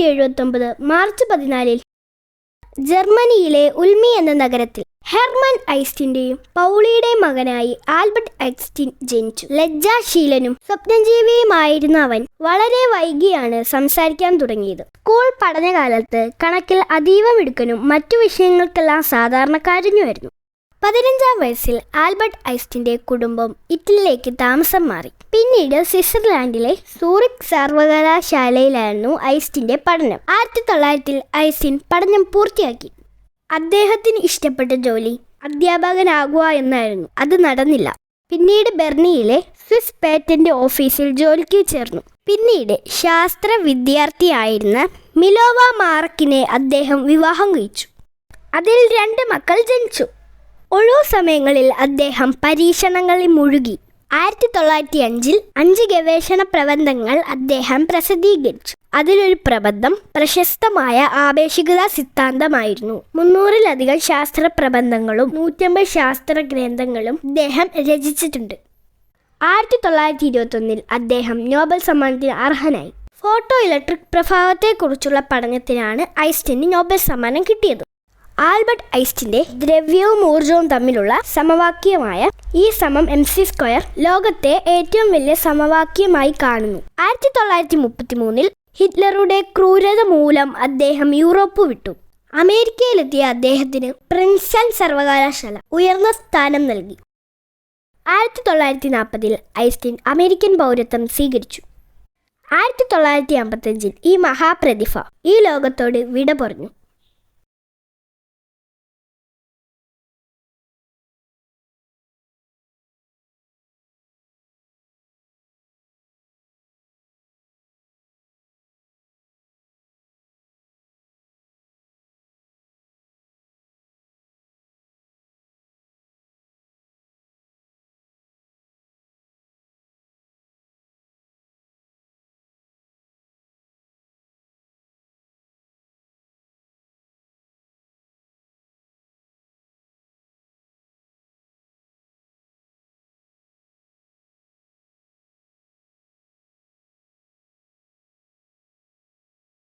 എണ്ണൂറ്റി എഴുപത്തി ഒമ്പത് മാർച്ച് പതിനാലിൽ ജർമ്മനിയിലെ ഉൽമി എന്ന നഗരത്തിൽ ഹെർമൻ ഐസ്റ്റിന്റെയും പൗളിയുടെയും മകനായി ആൽബർട്ട് ഐസ്റ്റിൻ ജനിച്ചു. ലജ്ജാശീലനും സ്വപ്നജീവിയുമായിരുന്ന അവൻ വളരെ വൈകിയാണ് സംസാരിക്കാൻ തുടങ്ങിയത്. സ്കൂൾ പഠനകാലത്ത് കണക്കിൽ അതീവ മിടുക്കനും മറ്റു വിഷയങ്ങൾക്കെല്ലാം സാധാരണക്കാരനുമായിരുന്നു. പതിനഞ്ചാം വയസ്സിൽ ആൽബർട്ട് ഐസ്റ്റിന്റെ കുടുംബം ഇറ്റലിയിലേക്ക് താമസം മാറി. പിന്നീട് സ്വിറ്റ്സർലാൻഡിലെ സൂറിക് സർവകലാശാലയിലായിരുന്നു ഐസ്റ്റിന്റെ പഠനം. ആയിരത്തി തൊള്ളായിരത്തിൽ ഐസ്റ്റിൻ പഠനം പൂർത്തിയാക്കി. അദ്ദേഹത്തിന് ഇഷ്ടപ്പെട്ട ജോലി അധ്യാപകനാകുക എന്നായിരുന്നു. അത് നടന്നില്ല. പിന്നീട് ബെർണിയിലെ സ്വിസ് പേറ്റന്റ് ഓഫീസിൽ ജോലിക്ക് ചേർന്നു. പിന്നീട് ശാസ്ത്ര വിദ്യാർത്ഥിയായിരുന്ന മിലോവ മാർക്കിനെ അദ്ദേഹം വിവാഹം കഴിച്ചു. അതിൽ രണ്ട് മക്കൾ ജനിച്ചു. ഒഴിവു സമയങ്ങളിൽ അദ്ദേഹം പരീക്ഷണങ്ങളിൽ മുഴുകി. ആയിരത്തി തൊള്ളായിരത്തി അഞ്ചിൽ അഞ്ച് ഗവേഷണ പ്രബന്ധങ്ങൾ അദ്ദേഹം പ്രസിദ്ധീകരിച്ചു. അതിലൊരു പ്രബന്ധം പ്രശസ്തമായ ആപേക്ഷികതാ സിദ്ധാന്തമായിരുന്നു. മുന്നൂറിലധികം ശാസ്ത്ര പ്രബന്ധങ്ങളും നൂറ്റമ്പത് ശാസ്ത്ര ഗ്രന്ഥങ്ങളും അദ്ദേഹം രചിച്ചിട്ടുണ്ട്. ആയിരത്തി തൊള്ളായിരത്തി ഇരുപത്തൊന്നിൽ അദ്ദേഹം നോബൽ സമ്മാനത്തിന് അർഹനായി. ഫോട്ടോ ഇലക്ട്രിക് പ്രഭാവത്തെക്കുറിച്ചുള്ള പഠനത്തിനാണ് ഐസ്റ്റിന് നോബൽ സമ്മാനം കിട്ടിയത്. ആൽബർട്ട് ഐസ്റ്റിന്റെ ദ്രവ്യവും ഊർജവും തമ്മിലുള്ള സമവാക്യമായ ഈ സമം എം സി സ്ക്വയർ ലോകത്തെ ഏറ്റവും വലിയ സമവാക്യമായി കാണുന്നു. ആയിരത്തി തൊള്ളായിരത്തി മുപ്പത്തി മൂന്നിൽ ഹിറ്റ്ലറുടെ ക്രൂരത മൂലം അദ്ദേഹം യൂറോപ്പ് വിട്ടു. അമേരിക്കയിലെത്തിയ അദ്ദേഹത്തിന് പ്രിൻസൺ സർവകലാശാല ഉയർന്ന സ്ഥാനം നൽകി. ആയിരത്തി തൊള്ളായിരത്തി നാൽപ്പതിൽ ഐസ്റ്റിൻ അമേരിക്കൻ പൗരത്വം സ്വീകരിച്ചു. ആയിരത്തി തൊള്ളായിരത്തി അമ്പത്തഞ്ചിൽ ഈ മഹാപ്രതിഭ ഈ ലോകത്തോട് വിട പറഞ്ഞു.